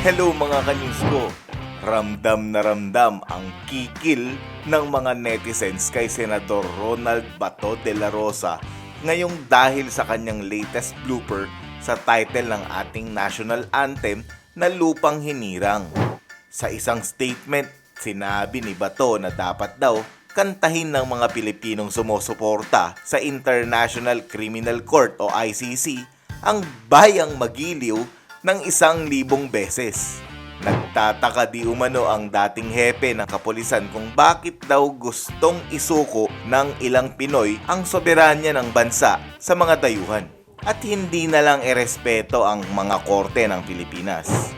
Hello mga kanyus ko! Ramdam na ramdam ang kikil ng mga netizens kay Senador Ronald Bato de la Rosa ngayong dahil sa kanyang latest blooper sa title ng ating national anthem na Lupang Hinirang. Sa isang statement, sinabi ni Bato na dapat daw kantahin ng mga Pilipinong sumusuporta sa International Criminal Court o ICC ang bayang magiliw ng isang libong beses. Nagtataka di umano ang dating hepe ng kapulisan kung bakit daw gustong isuko ng ilang Pinoy ang soberanya ng bansa sa mga dayuhan. At hindi na lang erespeto ang mga korte ng Pilipinas.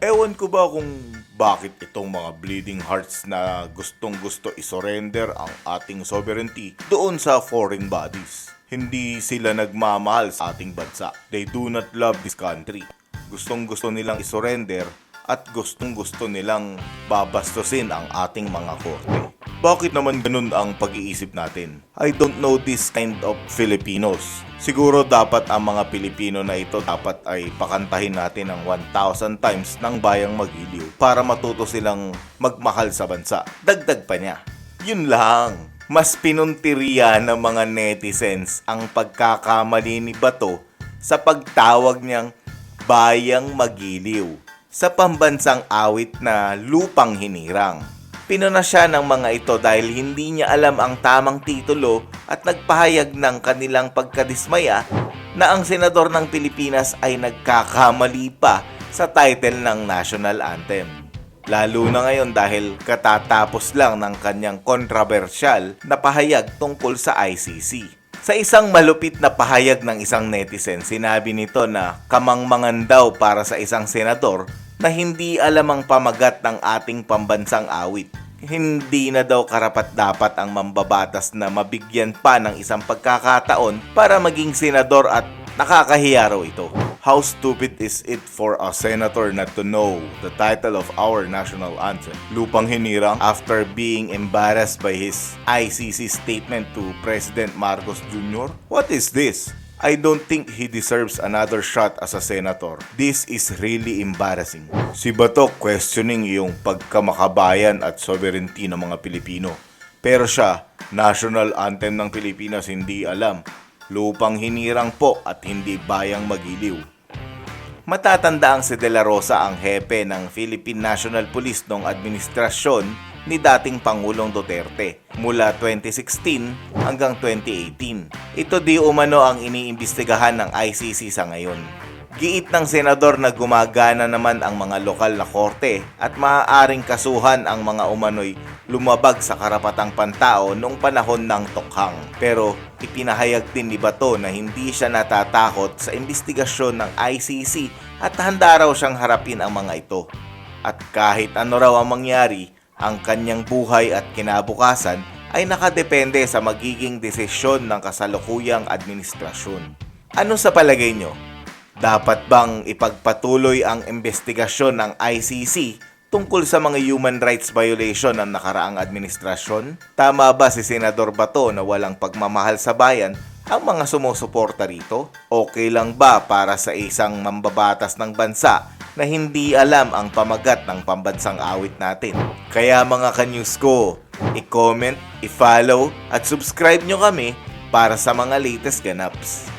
Ewan ko ba kung bakit itong mga bleeding hearts na gustong gusto isurrender ang ating sovereignty doon sa foreign bodies. Hindi sila nagmamahal sa ating bansa. They do not love this country. Gustong gusto nilang isurrender at gustong gusto nilang babastusin ang ating mga korte. Bakit naman ganun ang pag-iisip natin? I don't know this kind of Filipinos. Siguro dapat ang mga Pilipino na ito dapat ay pakantahin natin ng 1,000 times ng bayang magiliw para matuto silang magmahal sa bansa. Dagdag pa niya. Yun lang. Mas pinuntiriya ng mga netizens ang pagkakamali ni Bato sa pagtawag niyang bayang magiliw sa pambansang awit na lupang hinirang. Pinuna siya ng mga ito dahil hindi niya alam ang tamang titulo at nagpahayag ng kanilang pagkadismaya na ang senador ng Pilipinas ay nagkakamali pa sa title ng national anthem. Lalo na ngayon dahil katatapos lang ng kanyang kontrobersyal na pahayag tungkol sa ICC. Sa isang malupit na pahayag ng isang netizen, sinabi nito na kamangmangan daw para sa isang senador na hindi alam ang pamagat ng ating pambansang awit. Hindi na daw karapat dapat ang mambabatas na mabigyan pa ng isang pagkakataon para maging senador at nakakahiya raw ito. How stupid is it for a senator not to know the title of our national anthem? Lupang hinirang after being embarrassed by his ICC statement to President Marcos Jr. What is this? I don't think he deserves another shot as a senator. This is really embarrassing. Si Bato questioning yung pagkamakabayan at sovereignty ng mga Pilipino. Pero siya, national anthem ng Pilipinas hindi alam. Lupang hinirang po at hindi bayang magiliw. Matatanda ang si De La Rosa ang hepe ng Philippine National Police noong administrasyon ni dating Pangulong Duterte mula 2016 hanggang 2018. Ito di umano ang iniimbestigahan ng ICC sa ngayon. Giit ng senador na gumagana naman ang mga lokal na korte at maaaring kasuhan ang mga umano'y lumabag sa karapatang pantao noong panahon ng tokhang. Pero ipinahayag din ni Bato na hindi siya natatakot sa investigasyon ng ICC at handa raw siyang harapin ang mga ito. At kahit ano raw ang mangyari, ang kanyang buhay at kinabukasan ay nakadepende sa magiging desisyon ng kasalukuyang administrasyon. Ano sa palagay nyo? Dapat bang ipagpatuloy ang investigasyon ng ICC tungkol sa mga human rights violation ng nakaraang administrasyon? Tama ba si Senador Bato na walang pagmamahal sa bayan ang mga sumusuporta rito? Okay lang ba para sa isang mambabatas ng bansa na hindi alam ang pamagat ng pambansang awit natin? Kaya mga kanyus ko, i-comment, i-follow at subscribe nyo kami para sa mga latest ganaps.